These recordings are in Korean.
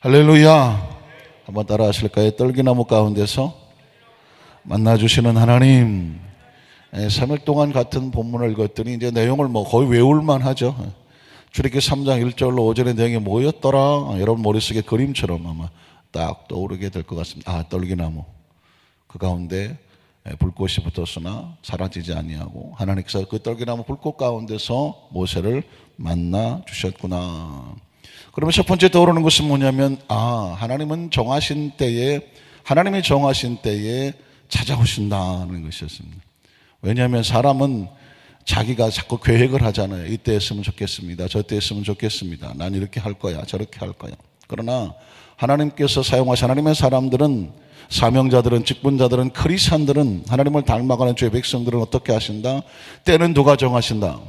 할렐루야. 한번 따라 하실까요? 떨기나무 가운데서 만나주시는 하나님. 예, 3일 동안 같은 본문을 읽었더니 이제 내용을 뭐 거의 외울만 하죠. 출애기 3장 1절로 5절의 내용이 뭐였더라? 여러분 머릿속에 그림처럼 아마 딱 떠오르게 될 것 같습니다. 아, 떨기나무. 그 가운데 예, 불꽃이 붙었으나 사라지지 아니하고 하나님께서 그 떨기나무 불꽃 가운데서 모세를 만나 주셨구나. 그러면 첫 번째 떠오르는 것은 뭐냐면 아 하나님은 정하신 때에 하나님이 정하신 때에 찾아오신다는 것이었습니다. 왜냐하면 사람은 자기가 자꾸 계획을 하잖아요. 이때 했으면 좋겠습니다. 저때 했으면 좋겠습니다. 난 이렇게 할 거야. 저렇게 할 거야. 그러나 하나님께서 사용하신 하나님의 사람들은 사명자들은 직분자들은 크리스찬들은 하나님을 닮아가는 죄 백성들은 어떻게 하신다? 때는 누가 정하신다?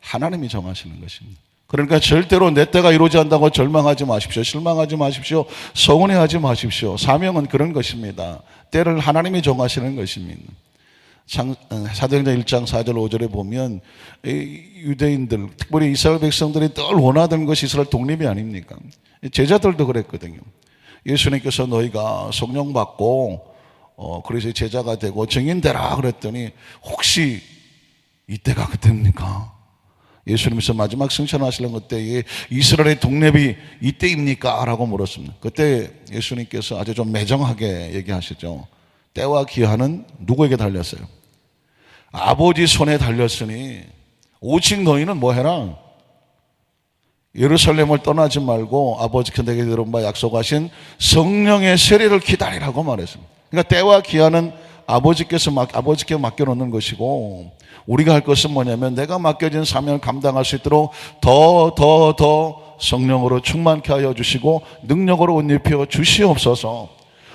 하나님이 정하시는 것입니다. 그러니까 절대로 내 때가 이루지 않다고 절망하지 마십시오. 실망하지 마십시오. 서운해하지 마십시오. 사명은 그런 것입니다. 때를 하나님이 정하시는 것입니다. 장, 어, 사도행전 1장 4절 5절에 보면 이 유대인들 특별히 이스라엘 백성들이 늘 원하던 것이 이스라엘 독립이 아닙니까? 제자들도 그랬거든요. 예수님께서 너희가 성령 받고 어, 그래서 제자가 되고 증인 되라 그랬더니 혹시 이때가 그때입니까? 예수님께서 마지막 승천하시는 그때에 이스라엘의 독립이 이때입니까? 라고 물었습니다. 그때 예수님께서 아주 좀 매정하게 얘기하시죠. 때와 기한은 누구에게 달렸어요? 아버지 손에 달렸으니 오직 너희는 뭐 해라? 예루살렘을 떠나지 말고 아버지께 내게 들은 바 약속하신 성령의 세례를 기다리라고 말했습니다. 그러니까 때와 기한은 아버지께서 막, 아버지께 맡겨놓는 것이고 우리가 할 것은 뭐냐면 내가 맡겨진 사명을 감당할 수 있도록 더, 더, 더 성령으로 충만케 하여 주시고 능력으로 옷 입혀 주시옵소서.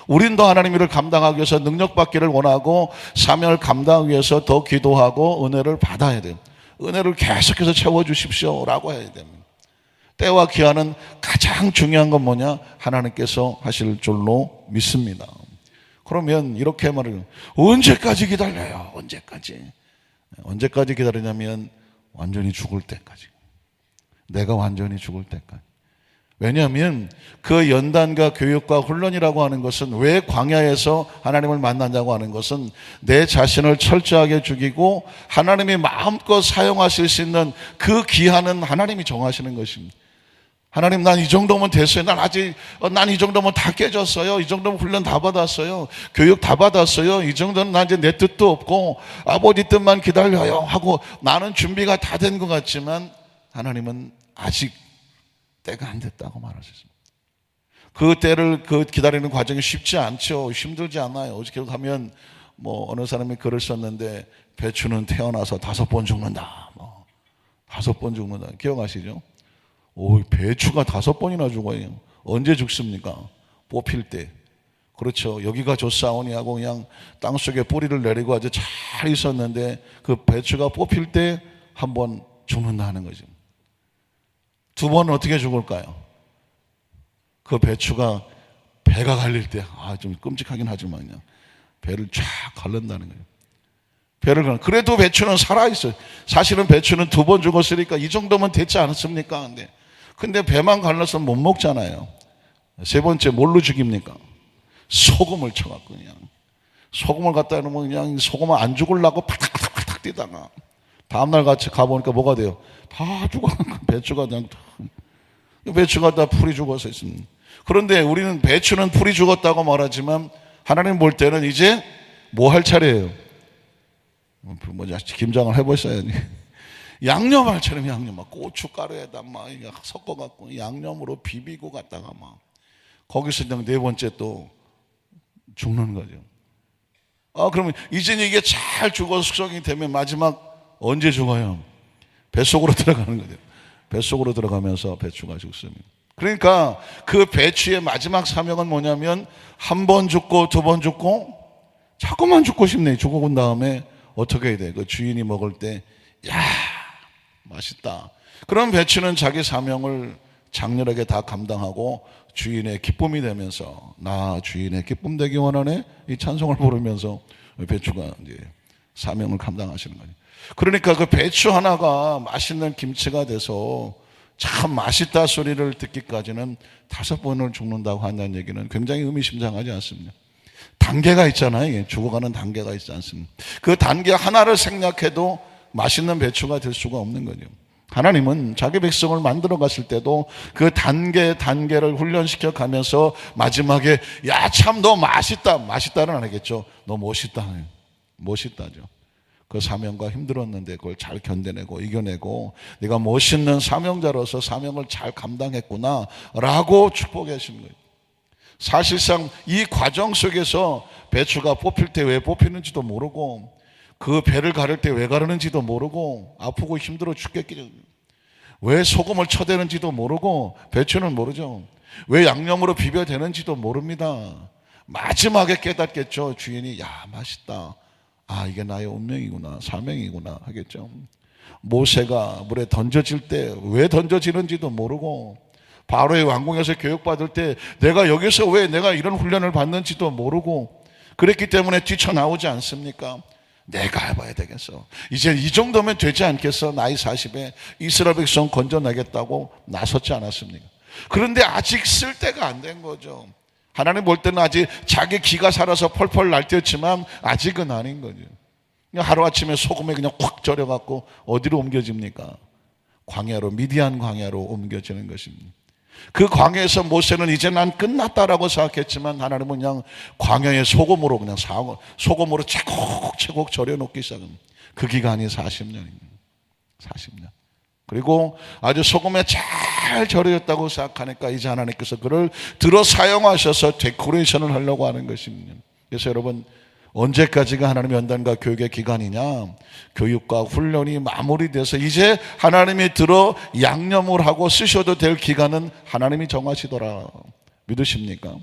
우린 더 하나님 일을 감당하기 위해서 능력 받기를 원하고 사명을 감당하기 위해서 더 기도하고 은혜를 받아야 돼요. 은혜를 계속해서 채워 주십시오 라고 해야 됩니다. 때와 기한은 가장 중요한 건 뭐냐? 하나님께서 하실 줄로 믿습니다. 그러면 이렇게 말을 언제까지 기다려요? 언제까지? 언제까지 기다리냐면 완전히 죽을 때까지. 내가 완전히 죽을 때까지. 왜냐하면 그 연단과 교육과 훈련이라고 하는 것은 왜 광야에서 하나님을 만난다고 하는 것은 내 자신을 철저하게 죽이고 하나님이 마음껏 사용하실 수 있는 그 기한은 하나님이 정하시는 것입니다. 하나님 난 이 정도면 됐어요. 난 아직 어, 난이 정도면 다 깨졌어요. 이 정도면 훈련 다 받았어요. 교육 다 받았어요. 이 정도는 난 이제 내 뜻도 없고 아버지 뜻만 기다려요 하고 나는 준비가 다 된 것 같지만 하나님은 아직 때가 안 됐다고 말하셨습니다. 그 때를 그 기다리는 과정이 쉽지 않죠. 힘들지 않아요. 어저께 가면 뭐 어느 사람이 글을 썼는데 배추는 태어나서 다섯 번 죽는다. 뭐 다섯 번 죽는다. 기억하시죠? 오, 배추가 다섯 번이나 죽어요. 언제 죽습니까? 뽑힐 때. 그렇죠. 여기가 좋사오니 하고 그냥 땅 속에 뿌리를 내리고 아주 잘 있었는데 그 배추가 뽑힐 때 한 번 죽는다는 거죠. 두 번은 어떻게 죽을까요? 그 배추가 배가 갈릴 때, 아, 좀 끔찍하긴 하지만요. 배를 쫙 갈른다는 거예요. 배를 갈 그래도 배추는 살아있어요. 사실은 배추는 두 번 죽었으니까 이 정도면 됐지 않았습니까? 근데, 근데 배만 갈라서 못 먹잖아요. 세 번째, 뭘로 죽입니까? 소금을 쳐갖고 그냥. 소금을 갖다 놓으면 그냥 소금을 안 죽으려고 팍탁팍탁 뛰다가 다음날 같이 가보니까 뭐가 돼요? 다 죽어. 배추가 그냥 배추가 다 풀이 죽어서 있습니다. 그런데 우리는 배추는 풀이 죽었다고 말하지만 하나님 볼 때는 이제 뭐 할 차례예요? 뭐냐 김장을 해보셔야지. 차례 양념 막 고춧가루에다 막 섞어갖고 양념으로 비비고 갔다가 막 거기서 그냥 네 번째 또 죽는 거죠. 아 그러면 이제 이게 잘 죽어 숙성이 되면 마지막 언제 죽어요? 뱃속으로 들어가는 거죠. 뱃속으로 들어가면서 배추가 죽습니다. 그러니까 그 배추의 마지막 사명은 뭐냐면 한 번 죽고 두 번 죽고 자꾸만 죽고 싶네. 죽어본 다음에 어떻게 해야 돼? 그 주인이 먹을 때, 야, 맛있다. 그럼 배추는 자기 사명을 장렬하게 다 감당하고 주인의 기쁨이 되면서 나 주인의 기쁨 되기 원하네 이 찬송을 부르면서 배추가 이제 사명을 감당하시는 거죠. 그러니까 그 배추 하나가 맛있는 김치가 돼서 참 맛있다 소리를 듣기까지는 다섯 번을 죽는다고 한다는 얘기는 굉장히 의미심장하지 않습니까? 단계가 있잖아요. 죽어가는 단계가 있지 않습니까? 그 단계 하나를 생략해도 맛있는 배추가 될 수가 없는 거죠. 하나님은 자기 백성을 만들어 갔을 때도 그 단계 단계를 훈련시켜 가면서 마지막에 야 참 너 맛있다 맛있다는 안 하겠죠. 너 멋있다 멋있다죠. 그 사명과 힘들었는데 그걸 잘 견뎌내고 이겨내고 네가 멋있는 사명자로서 사명을 잘 감당했구나라고 축복해 주신 거예요. 사실상 이 과정 속에서 배추가 뽑힐 때 왜 뽑히는지도 모르고 그 배를 가를 때왜 가르는지도 모르고 아프고 힘들어 죽겠기 왜 소금을 쳐대는지도 모르고 배추는 모르죠. 왜 양념으로 비벼 되는지도 모릅니다. 마지막에 깨닫겠죠. 주인이 야 맛있다. 아 이게 나의 운명이구나 사명이구나 하겠죠. 모세가 물에 던져질 때 왜 던져지는지도 모르고 바로의 왕궁에서 교육받을 때 내가 여기서 왜 내가 이런 훈련을 받는지도 모르고 그랬기 때문에 뛰쳐나오지 않습니까? 내가 해봐야 되겠어. 이제 이 정도면 되지 않겠어? 나이 40에 이스라엘 백성 건져내겠다고 나섰지 않았습니까? 그런데 아직 쓸 때가 안 된 거죠. 하나님 볼 때는 아직 자기 기가 살아서 펄펄 날뛰었지만 아직은 아닌 거죠. 하루아침에 소금에 그냥 확 절여갖고 어디로 옮겨집니까? 광야로, 미디안 광야로 옮겨지는 것입니다. 그 광야에서 모세는 이제 난 끝났다라고 생각했지만 하나님은 그냥 광야의 소금으로 그냥 사고, 소금으로 채곡채곡 절여놓기 시작합니다. 그 기간이 40년입니다. 40년. 그리고 아주 소금에 잘 절여졌다고 생각하니까 이제 하나님께서 그를 들어 사용하셔서 데코레이션을 하려고 하는 것입니다. 그래서 여러분 언제까지가 하나님의 연단과 교육의 기간이냐? 교육과 훈련이 마무리돼서 이제 하나님이 들어 양념을 하고 쓰셔도 될 기간은 하나님이 정하시더라. 믿으십니까?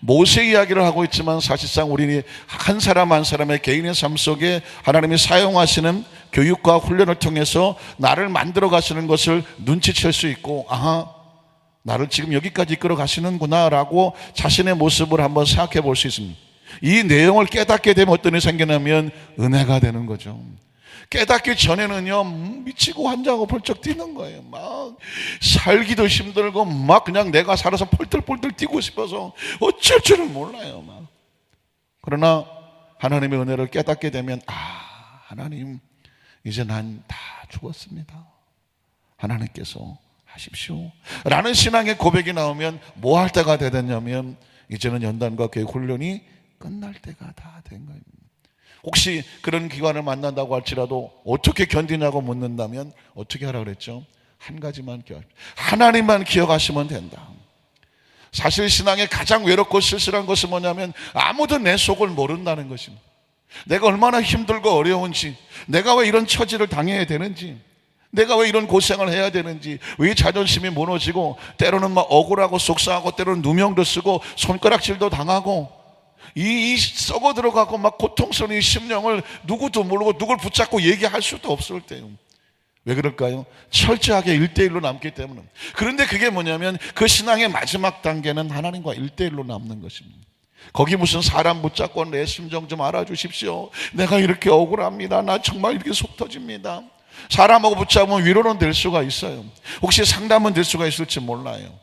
모세 이야기를 하고 있지만 사실상 우리는 한 사람 한 사람의 개인의 삶 속에 하나님이 사용하시는 교육과 훈련을 통해서 나를 만들어 가시는 것을 눈치챌 수 있고, 아하, 나를 지금 여기까지 이끌어 가시는구나라고 자신의 모습을 한번 생각해 볼 수 있습니다. 이 내용을 깨닫게 되면 어떤 일이 생기냐면 은혜가 되는 거죠. 깨닫기 전에는요, 미치고 환장하고 벌쩍 뛰는 거예요. 막, 살기도 힘들고, 막 그냥 내가 살아서 펄떡펄떡 뛰고 싶어서 어쩔 줄을 몰라요, 막. 그러나 하나님의 은혜를 깨닫게 되면, 아, 하나님, 이제 난 다 죽었습니다. 하나님께서 하십시오. 라는 신앙의 고백이 나오면 뭐 할 때가 되겠냐면, 이제는 연단과 교육 훈련이 끝날 때가 다된 거입니다. 혹시 그런 기관을 만난다고 할지라도 어떻게 견디냐고 묻는다면 어떻게 하라 그랬죠? 한 가지만 기억. 하나님만 기억하시면 된다. 사실 신앙의 가장 외롭고 쓸쓸한 것은 뭐냐면 아무도 내 속을 모른다는 것입니다. 내가 얼마나 힘들고 어려운지, 내가 왜 이런 처지를 당해야 되는지, 내가 왜 이런 고생을 해야 되는지, 왜 자존심이 무너지고, 때로는 막 억울하고 속상하고, 때로는 누명도 쓰고, 손가락질도 당하고, 이, 이 썩어 들어가고 막 고통스러운 이 심령을 누구도 모르고 누굴 붙잡고 얘기할 수도 없을 때요. 왜 그럴까요? 철저하게 일대일로 남기 때문에. 그런데 그게 뭐냐면 그 신앙의 마지막 단계는 하나님과 일대일로 남는 것입니다. 거기 무슨 사람 붙잡고 내 심정 좀 알아주십시오. 내가 이렇게 억울합니다. 나 정말 이렇게 속 터집니다. 사람하고 붙잡으면 위로는 될 수가 있어요. 혹시 상담은 될 수가 있을지 몰라요.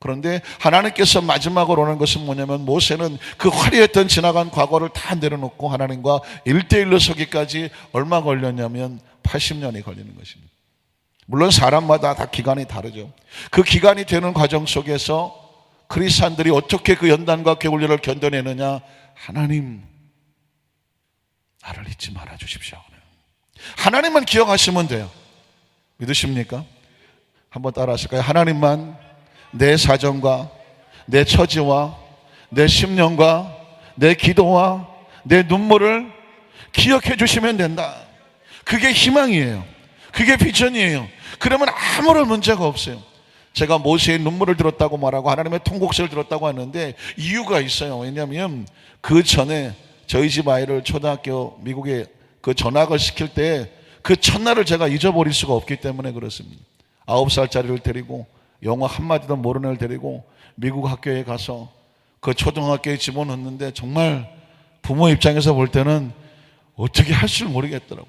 그런데 하나님께서 마지막으로 오는 것은 뭐냐면 모세는 그 화려했던 지나간 과거를 다 내려놓고 하나님과 일대일로 서기까지 얼마 걸렸냐면 80년이 걸리는 것입니다. 물론 사람마다 다 기간이 다르죠. 그 기간이 되는 과정 속에서 크리스찬들이 어떻게 그 연단과 개울리를 견뎌내느냐 하나님 나를 잊지 말아 주십시오. 하나님만 기억하시면 돼요. 믿으십니까? 한번 따라 하실까요? 하나님만 내 사정과 내 처지와 내 심령과 내 기도와 내 눈물을 기억해 주시면 된다. 그게 희망이에요. 그게 비전이에요. 그러면 아무런 문제가 없어요. 제가 모세의 눈물을 들었다고 말하고 하나님의 통곡을 들었다고 하는데 이유가 있어요. 왜냐하면 그 전에 저희 집 아이를 초등학교 미국에 그 전학을 시킬 때 그 첫날을 제가 잊어버릴 수가 없기 때문에 그렇습니다. 아홉 살짜리를 데리고 영어 한마디도 모르는 애를 데리고 미국 학교에 가서 그 초등학교에 집어넣는데 정말 부모 입장에서 볼 때는 어떻게 할 줄 모르겠더라고.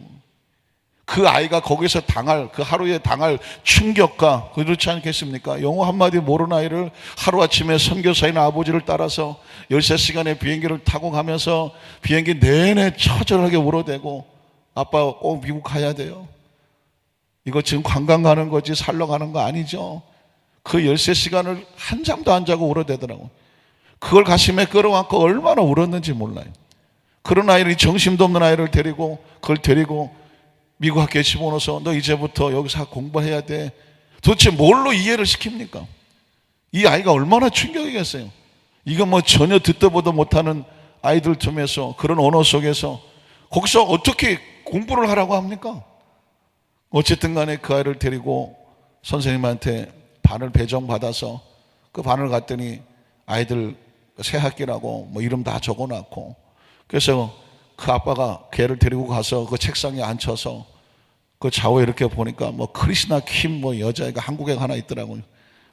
그 아이가 거기서 당할 그 하루에 당할 충격과 그렇지 않겠습니까? 영어 한마디 모르는 아이를 하루아침에 선교사인 아버지를 따라서 13시간의 비행기를 타고 가면서 비행기 내내 처절하게 울어대고 아빠 꼭 미국 가야 돼요. 이거 지금 관광 가는 거지 살러 가는 거 아니죠. 그 13시간을 한 잠도 안 자고 울어대더라고. 그걸 가슴에 끌어안고 얼마나 울었는지 몰라요. 그런 아이를 정신도 없는 아이를 데리고 그걸 데리고 미국 학교에 집어넣어서 너 이제부터 여기서 공부해야 돼. 도대체 뭘로 이해를 시킵니까? 이 아이가 얼마나 충격이겠어요. 이거 뭐 전혀 듣도 보도 못하는 아이들 틈에서 그런 언어 속에서 거기서 어떻게 공부를 하라고 합니까? 어쨌든 간에 그 아이를 데리고 선생님한테 반을 배정받아서 그 반을 갔더니 아이들 새 학기라고 뭐 이름 다 적어놨고 그래서 그 아빠가 걔를 데리고 가서 그 책상에 앉혀서 그 좌우에 이렇게 보니까 뭐 크리스나 킴 뭐 여자애가 한국에 하나 있더라고요.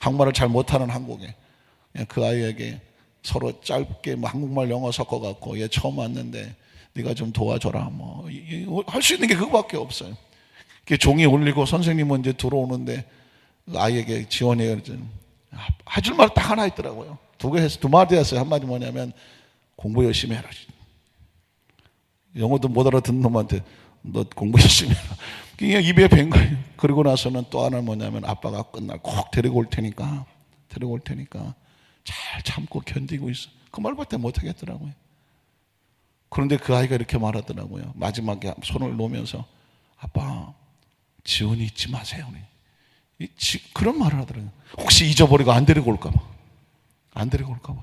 한국말을 잘 못하는 한국에 그 아이에게 서로 짧게 뭐 한국말 영어 섞어갖고 얘 처음 왔는데 네가 좀 도와줘라 뭐 할 수 있는 게 그거밖에 없어요. 그 종이 울리고 선생님은 이제 들어오는데 그 아이에게 지원해요. 해줄 말 딱 하나 있더라고요. 두 개 해서 두 마디 했어요. 한 마디 뭐냐면 공부 열심히 해라. 영어도 못 알아듣는 놈한테 너 공부 열심히 해라. 그냥 입에 밴 거예요. 그리고 나서는 또 하나 뭐냐면 아빠가 끝날 꼭 데리고 올 테니까 데리고 올 테니까 잘 참고 견디고 있어. 그 말밖에 못 하겠더라고요. 그런데 그 아이가 이렇게 말하더라고요. 마지막에 손을 놓으면서 아빠 지원이 잊지 마세요. 그런 말을 하더라고요. 혹시 잊어버리고 안 데리고 올까봐. 안 데리고 올까봐.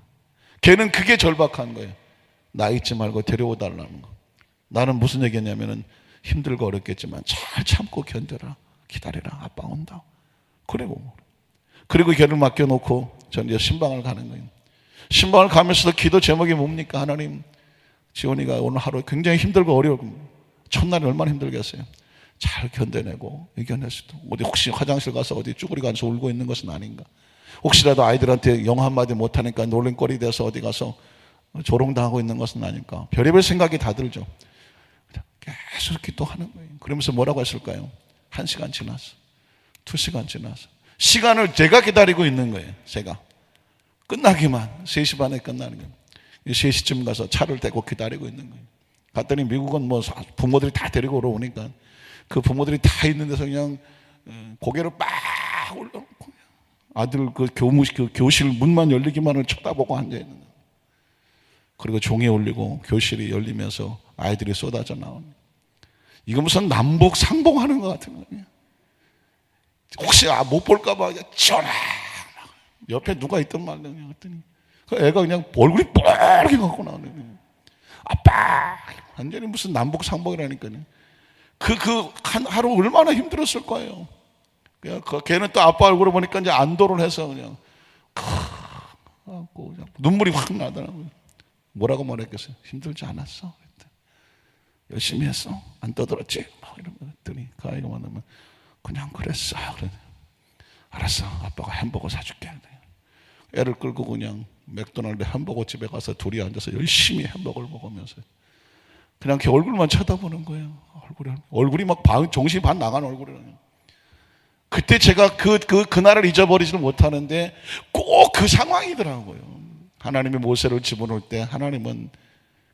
걔는 그게 절박한 거예요. 나 잊지 말고 데려오달라는 거. 나는 무슨 얘기냐면은 힘들고 어렵겠지만 잘 참고 견뎌라. 기다려라. 아빠 온다. 그리고 그리고 걔를 맡겨놓고 전 이제 신방을 가는 거예요. 신방을 가면서도 기도 제목이 뭡니까? 하나님, 지원이가 오늘 하루 굉장히 힘들고 어려워. 첫날이 얼마나 힘들겠어요. 잘 견뎌내고 이겨낼 수도. 어디 혹시 화장실 가서 어디 쭈그리고 앉아서 울고 있는 것은 아닌가. 혹시라도 아이들한테 영어 한마디 못하니까 놀림거리 돼서 어디 가서 조롱당하고 있는 것은 아닐까. 별의별 생각이 다 들죠. 계속 기도하는 거예요. 그러면서 뭐라고 했을까요? 한 시간 지났어. 두 시간 지났어. 시간을 제가 기다리고 있는 거예요. 제가. 끝나기만. 3시 반에 끝나는 거예요. 3시쯤 가서 차를 대고 기다리고 있는 거예요. 갔더니 미국은 뭐 부모들이 다 데리고 오니까 그 부모들이 다 있는 데서 그냥 어, 고개를 빡 올려놓고 아들 그 교무 그 교실 문만 열리기만을 쳐다보고 앉아 있는 거예요. 그리고 종이 울리고 교실이 열리면서 아이들이 쏟아져 나오는 이거 무슨 남북 상봉하는 것 같은 거예요. 혹시 아, 못 볼까봐 전화 옆에 누가 있던 말이야 그랬더니 그 애가 그냥 얼굴이 뻘게 갖고 나오는 거예요. 아빠 완전히 무슨 남북 상봉이라니까요. 그, 그, 한 하루 얼마나 힘들었을 거예요. 그냥 그, 걔는 또 아빠 얼굴을 보니까 이제 안도를 해서 그냥, 크, 하고 눈물이 확 나더라고요. 뭐라고 말했겠어요? 힘들지 않았어? 열심히 했어? 안 떠들었지? 막거 했더니 그 아이가 만나면 그냥 그랬어. 그래. 알았어. 아빠가 햄버거 사줄게. 애를 끌고 그냥 맥도날드 햄버거 집에 가서 둘이 앉아서 열심히 햄버거를 먹으면서 그냥 걔 얼굴만 쳐다보는 거예요. 얼굴이 얼굴이 막 반, 정신이 반 나간 얼굴이라요. 그때 제가 그, 그, 그날을 잊어버리지는 못하는데 꼭 그 상황이더라고요. 하나님이 모세를 집어넣을 때 하나님은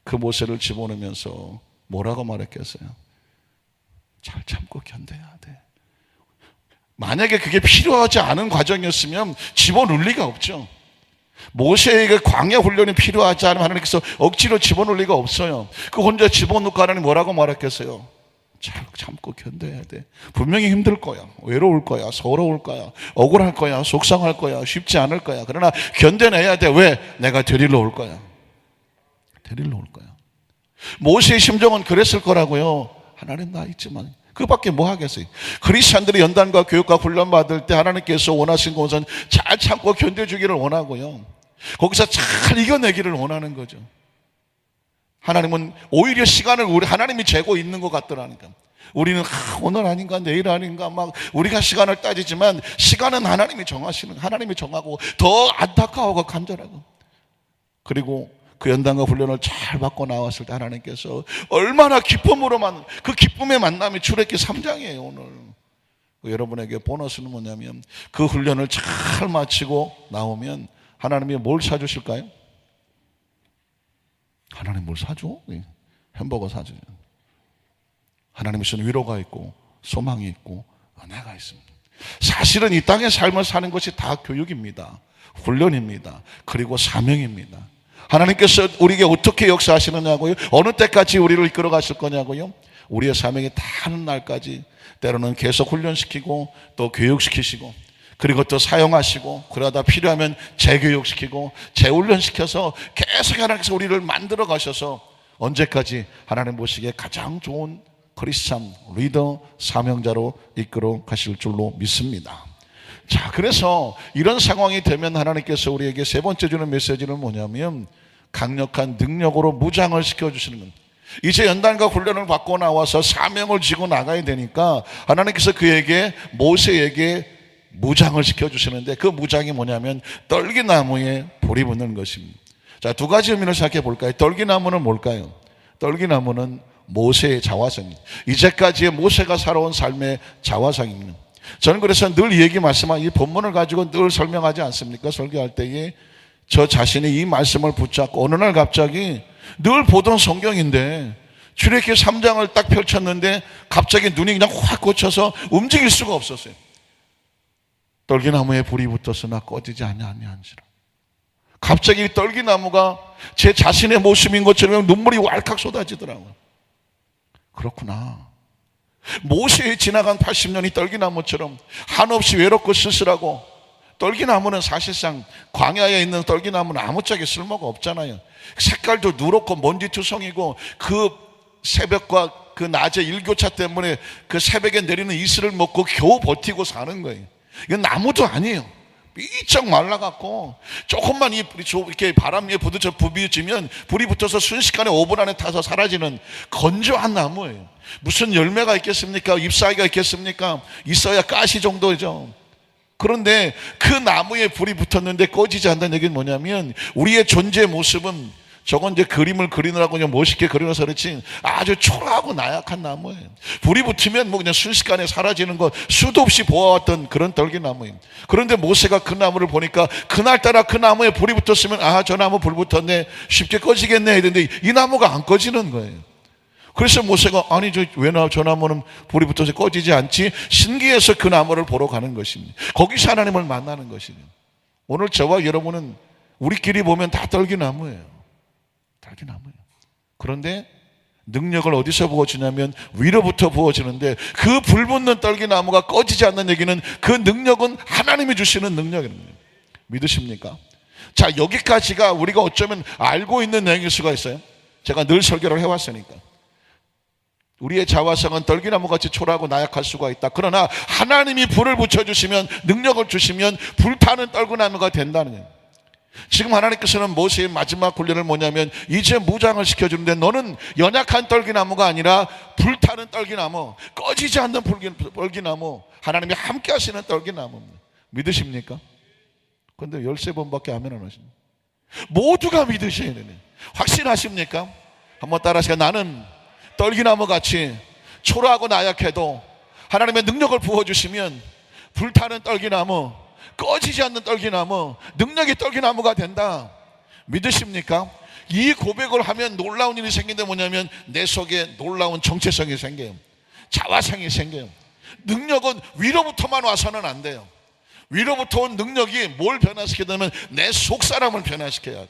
그 모세를 집어넣으면서 뭐라고 말했겠어요? 잘 참고 견뎌야 돼. 만약에 그게 필요하지 않은 과정이었으면 집어넣을 리가 없죠. 모세에게 광야 훈련이 필요하지 않으면 하나님께서 억지로 집어넣을 리가 없어요. 그 혼자 집어넣고 하나님 뭐라고 말했겠어요? 잘 참고 견뎌야 돼. 분명히 힘들 거야. 외로울 거야. 서러울 거야. 억울할 거야. 속상할 거야. 쉽지 않을 거야. 그러나 견뎌내야 돼. 왜? 내가 데리러 올 거야. 데리러 올 거야. 모세의 심정은 그랬을 거라고요. 하나님 나 있지만 그밖에 뭐 하겠어요. 크리스천들이 연단과 교육과 훈련 받을 때 하나님께서 원하신 것은 잘 참고 견뎌주기를 원하고요. 거기서 잘 이겨내기를 원하는 거죠. 하나님은 오히려 시간을 우리 하나님이 재고 있는 것 같더라니까. 우리는 아, 오늘 아닌가 내일 아닌가 막 우리가 시간을 따지지만 시간은 하나님이 정하시는 하나님이 정하고 더 안타까워하고 간절하고 그리고 그 연단과 훈련을 잘 받고 나왔을 때 하나님께서 얼마나 기쁨으로만 그 기쁨의 만남이 출애기 3장이에요 오늘. 그 여러분에게 보너스는 뭐냐면 그 훈련을 잘 마치고 나오면 하나님이 뭘 사주실까요? 하나님 뭘 사줘? 예, 햄버거 사줘요 하나님이 주는 위로가 있고 소망이 있고 은혜가 있습니다. 사실은 이 땅의 삶을 사는 것이 다 교육입니다. 훈련입니다. 그리고 사명입니다 하나님께서 우리에게 어떻게 역사하시느냐고요? 어느 때까지 우리를 이끌어 가실 거냐고요? 우리의 사명이 다 하는 날까지 때로는 계속 훈련시키고 또 교육시키시고 그리고 또 사용하시고 그러다 필요하면 재교육시키고 재훈련시켜서 계속 하나님께서 우리를 만들어 가셔서 언제까지 하나님 보시기에 가장 좋은 크리스찬 리더 사명자로 이끌어 가실 줄로 믿습니다. 자, 그래서 이런 상황이 되면 하나님께서 우리에게 세 번째 주는 메시지는 뭐냐면 강력한 능력으로 무장을 시켜주시는 겁니다. 이제 연단과 훈련을 받고 나와서 사명을 지고 나가야 되니까 하나님께서 그에게 모세에게 무장을 시켜주시는데 그 무장이 뭐냐면 떨기나무에 불이 붙는 것입니다. 자, 두 가지 의미를 생각해 볼까요? 떨기나무는 뭘까요? 떨기나무는 모세의 자화상입니다. 이제까지의 모세가 살아온 삶의 자화상입니다. 저는 그래서 늘이 얘기 말씀한 이 본문을 가지고 늘 설명하지 않습니까? 설교할 때에 저 자신이 이 말씀을 붙잡고 어느 날 갑자기 늘 보던 성경인데 출애기 3장을 딱 펼쳤는데 갑자기 눈이 그냥 확 꽂혀서 움직일 수가 없었어요. 떨기나무에 불이 붙었으나 꺼지지 아니하니라. 갑자기 떨기나무가 제 자신의 모습인 것처럼 눈물이 왈칵 쏟아지더라고요. 그렇구나. 모세의 지나간 80년이 떨기나무처럼 한없이 외롭고 쓸쓸하고 떨기나무는 사실상 광야에 있는 떨기나무는 아무짝에 쓸모가 없잖아요. 색깔도 누렇고 먼지투성이고 그 새벽과 그 낮의 일교차 때문에 그 새벽에 내리는 이슬을 먹고 겨우 버티고 사는 거예요. 이건 나무도 아니에요. 삐쩍 말라갖고 조금만 이 불이 이렇게 바람에 부딪혀 부비지면 불이 붙어서 순식간에 5분 안에 타서 사라지는 건조한 나무예요. 무슨 열매가 있겠습니까? 잎사귀가 있겠습니까? 있어야 가시 정도죠. 그런데 그 나무에 불이 붙었는데 꺼지지 않는다는 얘기는 뭐냐면 우리의 존재 모습은 저건 이제 그림을 그리느라고 그냥 멋있게 그려서 그렇지 아주 초라하고 나약한 나무예요. 불이 붙으면 뭐 그냥 순식간에 사라지는 거 수도 없이 보아왔던 그런 떨기나무예요. 그런데 모세가 그 나무를 보니까 그날따라 그 나무에 불이 붙었으면 아 저 나무 불 붙었네 쉽게 꺼지겠네 했는데 이 나무가 안 꺼지는 거예요. 그래서 모세가 아니 저왜저 나무는 불이 붙어서 꺼지지 않지 신기해서 그 나무를 보러 가는 것입니다. 거기서 하나님을 만나는 것이에요. 오늘 저와 여러분은 우리끼리 보면 다 떨기 나무예요. 딸기나무예요. 그런데 능력을 어디서 부어주냐면 위로부터 부어주는데 그 불붙는 떨기나무가 꺼지지 않는 얘기는 그 능력은 하나님이 주시는 능력입니다. 믿으십니까? 자, 여기까지가 우리가 어쩌면 알고 있는 내용일 수가 있어요. 제가 늘 설교를 해왔으니까. 우리의 자화성은 떨기나무 같이 초라하고 나약할 수가 있다. 그러나 하나님이 불을 붙여주시면 능력을 주시면 불타는 떨기나무가 된다는 거예요. 지금 하나님께서는 모세의 마지막 훈련을 뭐냐면 이제 무장을 시켜주는데 너는 연약한 떨기나무가 아니라 불타는 떨기나무, 꺼지지 않는 떨기나무, 하나님이 함께 하시는 떨기나무입니다. 믿으십니까? 근데 13번밖에 아멘 안 하십니다. 모두가 믿으셔야 되네. 확신하십니까? 한번 따라하세요. 나는 떨기나무 같이 초라하고 나약해도 하나님의 능력을 부어주시면 불타는 떨기나무, 꺼지지 않는 떨기나무, 능력이 떨기나무가 된다. 믿으십니까? 이 고백을 하면 놀라운 일이 생긴데 뭐냐면 내 속에 놀라운 정체성이 생겨요. 자화성이 생겨요. 능력은 위로부터만 와서는 안 돼요. 위로부터 온 능력이 뭘 변화시키냐면 내 속 사람을 변화시켜야 돼.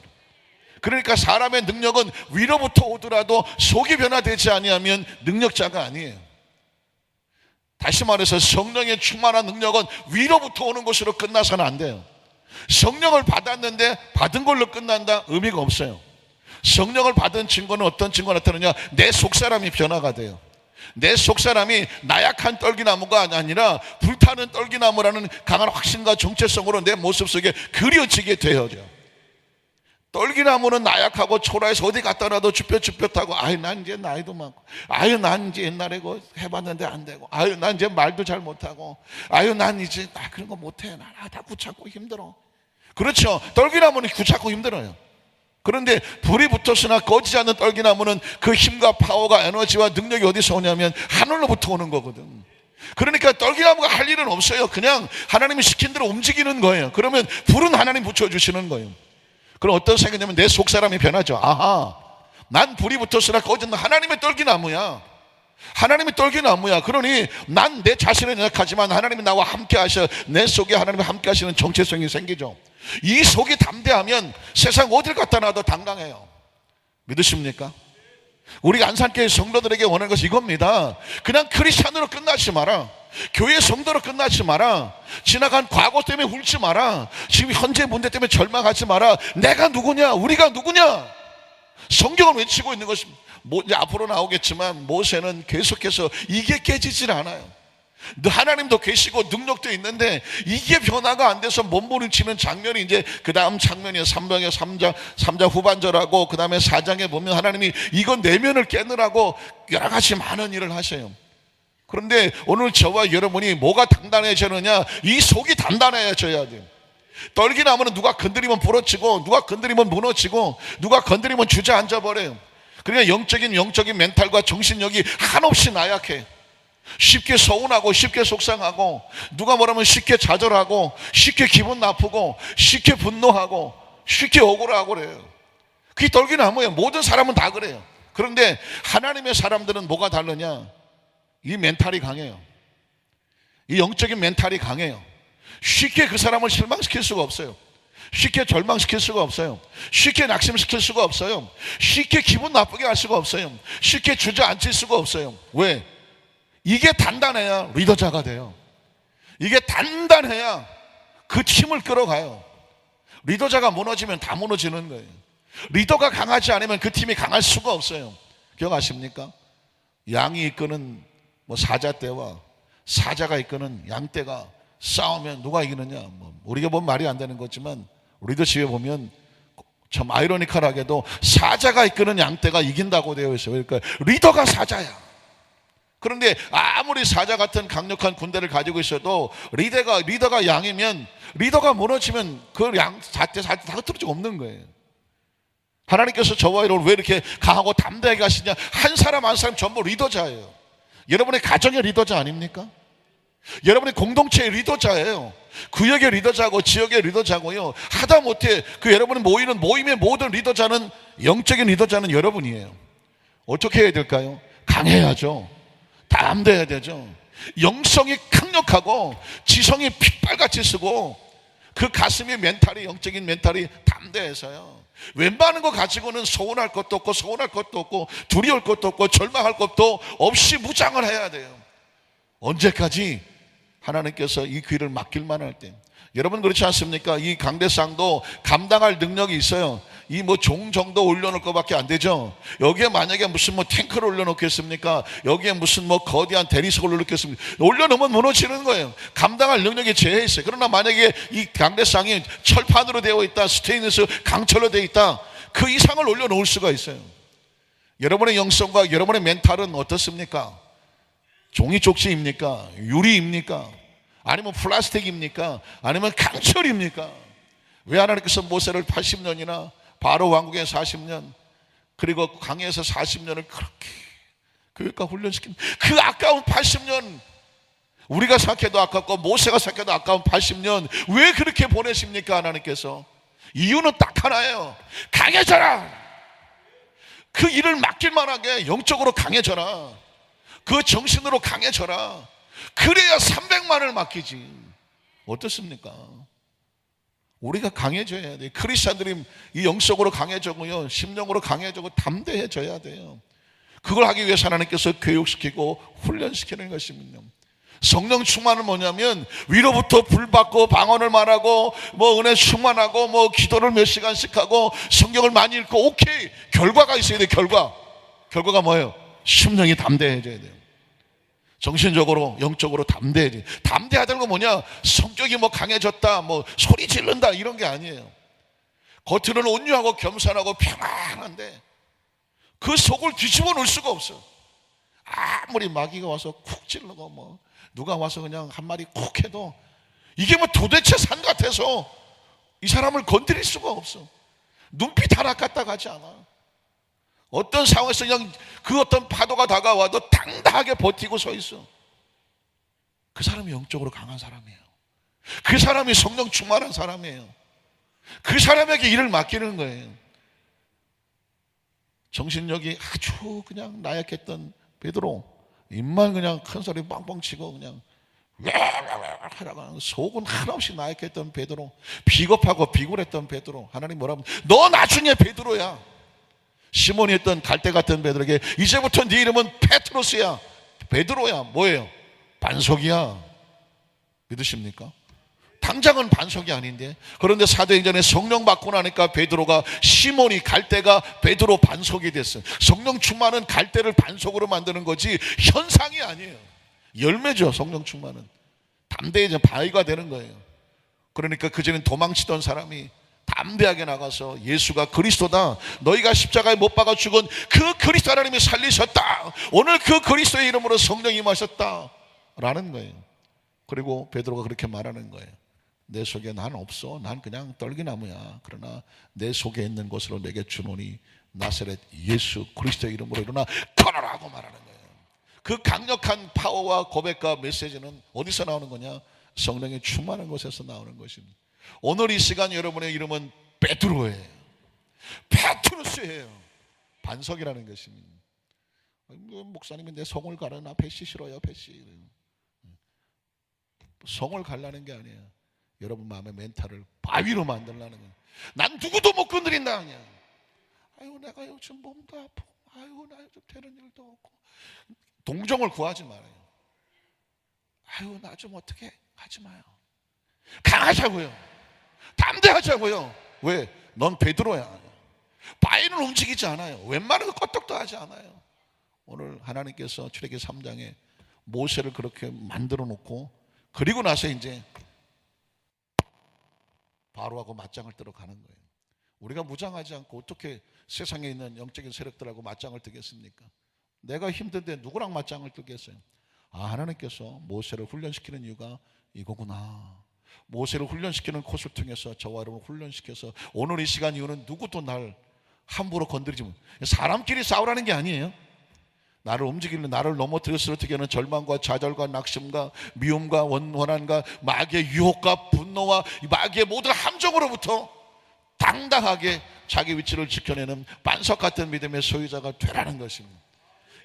그러니까 사람의 능력은 위로부터 오더라도 속이 변화되지 아니하면 능력자가 아니에요. 다시 말해서 성령의 충만한 능력은 위로부터 오는 것으로 끝나서는 안 돼요. 성령을 받았는데 받은 걸로 끝난다? 의미가 없어요. 성령을 받은 증거는 어떤 증거가 나타나냐? 내 속사람이 변화가 돼요. 내 속사람이 나약한 떨기나무가 아니라 불타는 떨기나무라는 강한 확신과 정체성으로 내 모습 속에 그려지게 되어져. 떨기나무는 나약하고 초라해서 어디 갔다 놔도 쭈뼛쭈뼛하고 아유 난 이제 나이도 많고 아유 난 이제 옛날에 그 해봤는데 안 되고 아유 난 이제 말도 잘 못하고 아유 난 이제 아 그런 거 못해 나다 구찮고 힘들어 그렇죠 떨기나무는 구찮고 힘들어요 그런데 불이 붙었으나 꺼지지 않는 떨기나무는 그 힘과 파워가 에너지와 능력이 어디서 오냐면 하늘로부터 오는 거거든. 그러니까 떨기나무가 할 일은 없어요. 그냥 하나님이 시킨 대로 움직이는 거예요. 그러면 불은 하나님 붙여주시는 거예요. 그럼 어떤 생각이 냐면 내 속 사람이 변하죠. 아하, 난 불이 붙었으나 꺼진다. 하나님의 떨기나무야. 하나님이 떨기나무야. 그러니 난 내 자신은 연약하지만 하나님이 나와 함께 하셔. 내 속에 하나님이 함께 하시는 정체성이 생기죠. 이 속이 담대하면 세상 어딜 갖다 놔도 당당해요. 믿으십니까? 우리 안산교회 성도들에게 원하는 것이 이겁니다. 그냥 크리스찬으로 끝나지 마라. 교회 성도로 끝나지 마라. 지나간 과거 때문에 울지 마라. 지금 현재 문제 때문에 절망하지 마라. 내가 누구냐? 우리가 누구냐? 성경을 외치고 있는 것입니다. 뭐, 앞으로 나오겠지만 모세는 계속해서 이게 깨지질 않아요. 하나님도 계시고 능력도 있는데 이게 변화가 안 돼서 몸부림치는 장면이 이제 그 다음 장면이에요. 3장에 3장, 3장 후반절하고 그 다음에 4장에 보면 하나님이 이건 내면을 깨느라고 여러 가지 많은 일을 하셔요. 그런데 오늘 저와 여러분이 뭐가 단단해지느냐? 이 속이 단단해져야 돼요. 떨기나무는 누가 건드리면 부러지고 누가 건드리면 무너지고 누가 건드리면 주저앉아 버려요. 그러니까 영적인 영적인 멘탈과 정신력이 한없이 나약해. 쉽게 서운하고 쉽게 속상하고 누가 뭐라면 쉽게 좌절하고 쉽게 기분 나쁘고 쉽게 분노하고 쉽게 억울하고 그래요. 그게 떨기나무예요. 모든 사람은 다 그래요. 그런데 하나님의 사람들은 뭐가 다르냐? 이 멘탈이 강해요. 이 영적인 멘탈이 강해요. 쉽게 그 사람을 실망시킬 수가 없어요. 쉽게 절망시킬 수가 없어요. 쉽게 낙심시킬 수가 없어요. 쉽게 기분 나쁘게 할 수가 없어요. 쉽게 주저앉힐 수가 없어요. 왜? 이게 단단해야 리더자가 돼요. 이게 단단해야 그 팀을 끌어가요. 리더자가 무너지면 다 무너지는 거예요. 리더가 강하지 않으면 그 팀이 강할 수가 없어요. 기억하십니까? 양이 이끄는 뭐 사자 떼와 사자가 이끄는 양 떼가 싸우면 누가 이기느냐? 뭐 우리가 보면 말이 안 되는 거지만 리더십에 보면 참 아이러니컬하게도 사자가 이끄는 양 떼가 이긴다고 되어 있어요. 그러니까 리더가 사자야. 그런데 아무리 사자 같은 강력한 군대를 가지고 있어도 리더가 리더가 양이면 리더가 무너지면 그양 자체 자체 다 흐트러지고 없는 거예요. 하나님께서 저와 여러분 왜 이렇게 강하고 담대하게 하시냐? 한 사람 한 사람 전부 리더자예요. 여러분의 가정의 리더자 아닙니까? 여러분의 공동체의 리더자예요. 구역의 리더자고 지역의 리더자고요. 하다 못해 그 여러분이 모이는 모임의 모든 리더자는 영적인 리더자는 여러분이에요. 어떻게 해야 될까요? 강해야죠. 담대해야 되죠. 영성이 강력하고 지성이 핏발같이 쓰고 그 가슴이 멘탈이 영적인 멘탈이 담대해서요. 웬만한 거 가지고는 서운할 것도 없고 서운할 것도 없고 두려울 것도 없고 절망할 것도 없이 무장을 해야 돼요. 언제까지 하나님께서 이 귀를 맡길만 할 때. 여러분 그렇지 않습니까? 이 강대상도 감당할 능력이 있어요. 이 뭐 종 정도 올려놓을 것밖에 안 되죠. 여기에 만약에 무슨 뭐 탱크를 올려놓겠습니까? 여기에 무슨 뭐 거대한 대리석을 올려놓겠습니까? 올려놓으면 무너지는 거예요. 감당할 능력이 제해 있어요. 그러나 만약에 이 강대상이 철판으로 되어 있다, 스테인리스 강철로 되어 있다, 그 이상을 올려놓을 수가 있어요. 여러분의 영성과 여러분의 멘탈은 어떻습니까? 종이 쪽지입니까? 유리입니까? 아니면 플라스틱입니까? 아니면 강철입니까? 왜 하나님께서 모세를 80년이나 바로 왕국에 40년 그리고 강에서 40년을 그렇게 교육과 훈련시킨 그 아까운 80년 우리가 생각해도 아깝고 모세가 생각해도 아까운 80년 왜 그렇게 보내십니까? 하나님께서. 이유는 딱 하나예요. 강해져라! 그 일을 맡길 만하게 영적으로 강해져라. 그 정신으로 강해져라. 그래야 300만을 맡기지. 어떻습니까 우리가 강해져야 돼요. 크리스찬들이 이 영적으로 강해져고요. 심령으로 강해지고 담대해져야 돼요. 그걸 하기 위해서 하나님께서 교육시키고 훈련시키는 것입니다. 성령 충만은 뭐냐면 위로부터 불 받고 방언을 말하고 뭐 은혜 충만하고 뭐 기도를 몇 시간씩 하고 성경을 많이 읽고 오케이 결과가 있어야 돼 결과 결과가 뭐예요? 심령이 담대해져야 돼요. 정신적으로 영적으로 담대해지. 담대하다는 건 뭐냐? 성격이 뭐 강해졌다, 뭐 소리 지른다 이런 게 아니에요. 겉으로는 온유하고 겸손하고 평안한데 그 속을 뒤집어 놓을 수가 없어. 아무리 마귀가 와서 쿡 찔러고 뭐 누가 와서 그냥 한 마리 쿡 해도 이게 뭐 도대체 산 같아서 이 사람을 건드릴 수가 없어. 눈빛 하나 갖다 가지 않아. 어떤 상황에서 그냥 그 어떤 파도가 다가와도 당당하게 버티고 서 있어. 그 사람이 영적으로 강한 사람이에요. 그 사람이 성령 충만한 사람이에요. 그 사람에게 일을 맡기는 거예요. 정신력이 아주 그냥 나약했던 베드로 입만 그냥 큰 소리 뻥뻥 치고 그냥 하다가 속은 한없이 나약했던 베드로 비겁하고 비굴했던 베드로 하나님 뭐라고 너 나중에 베드로야 시몬이 했던 갈대 같은 베드로에게 이제부터 네 이름은 페트로스야. 베드로야. 뭐예요? 반석이야. 믿으십니까? 당장은 반석이 아닌데. 그런데 사도행전에 성령 받고 나니까 베드로가 시몬이 갈대가 베드로 반석이 됐어요. 성령 충만은 갈대를 반석으로 만드는 거지 현상이 아니에요. 열매죠 성령 충만은. 담대해져 바위가 되는 거예요. 그러니까 그전엔 도망치던 사람이 담대하게 나가서 예수가 그리스도다 너희가 십자가에 못 박아 죽은 그 그리스도 하나님이 살리셨다 오늘 그 그리스도의 이름으로 성령이 임하셨다 라는 거예요 그리고 베드로가 그렇게 말하는 거예요 내 속에 난 없어. 난 그냥 떨기나무야. 그러나 내 속에 있는 것으로 내게 주노니 나사렛 예수 그리스도의 이름으로 일어나 걸어라고 말하는 거예요. 그 강력한 파워와 고백과 메시지는 어디서 나오는 거냐? 성령의 충만한 곳에서 나오는 것입니다. 오늘 이 시간 여러분의 이름은 베드로예요. 페트루스예요. 반석이라는 것입니다. 뭐 목사님이 내 성을 가라 나 배씨 싫어요 배씨. 성을 갈라는 게 아니에요. 여러분 마음의 멘탈을 바위로 만들라는 거예요. 난 누구도 못 건드린다 그냥. 아유 내가 요즘 몸도 아프고 아유 나 요즘 되는 일도 없고 동정을 구하지 말아요. 아유 나 좀 어떻게 하지 마요. 강하자고요. 담대하자고요. 왜? 넌 베드로야. 바위는 움직이지 않아요. 웬만한 껐떡도 하지 않아요. 오늘 하나님께서 출애기 3장에 모세를 그렇게 만들어 놓고 그리고 나서 이제 바로하고 맞짱을 뜨러 가는 거예요. 우리가 무장하지 않고 어떻게 세상에 있는 영적인 세력들하고 맞짱을 뜨겠습니까? 내가 힘든데 누구랑 맞짱을 뜨겠어요? 아, 하나님께서 모세를 훈련시키는 이유가 이거구나. 모세를 훈련시키는 코스를 통해서 저와 여러분 훈련시켜서 오늘 이 시간 이후는 누구도 날 함부로 건드리지 못. 사람끼리 싸우라는 게 아니에요. 나를 움직이는 나를 넘어뜨려 쓰러뜨게 하는 절망과 좌절과 낙심과 미움과 원원한과 마귀의 유혹과 분노와 이 마귀의 모든 함정으로부터 당당하게 자기 위치를 지켜내는 반석 같은 믿음의 소유자가 되라는 것입니다.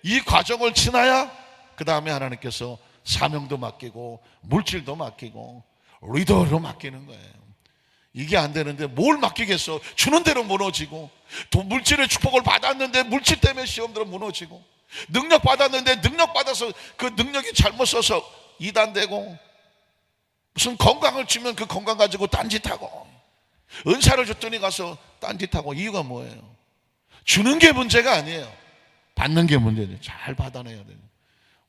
이 과정을 지나야 그 다음에 하나님께서 사명도 맡기고 물질도 맡기고 리더로 맡기는 거예요. 이게 안 되는데 뭘 맡기겠어? 주는 대로 무너지고 또 물질의 축복을 받았는데 물질 때문에 시험들은 무너지고 능력 받았는데 능력 받아서 그 능력이 잘못 써서 이단되고 무슨 건강을 주면 그 건강 가지고 딴짓하고 은사를 줬더니 가서 딴짓하고 이유가 뭐예요? 주는 게 문제가 아니에요. 받는 게 문제죠. 잘 받아내야 돼요.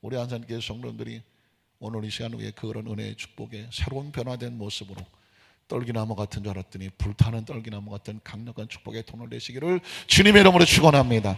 우리 안산교회 성도들이 오늘 이 시간 위에 그런 은혜의 축복에 새로운 변화된 모습으로 떨기나무 같은 줄 알았더니 불타는 떨기나무 같은 강력한 축복의 돈을 내시기를 주님의 이름으로 축원합니다.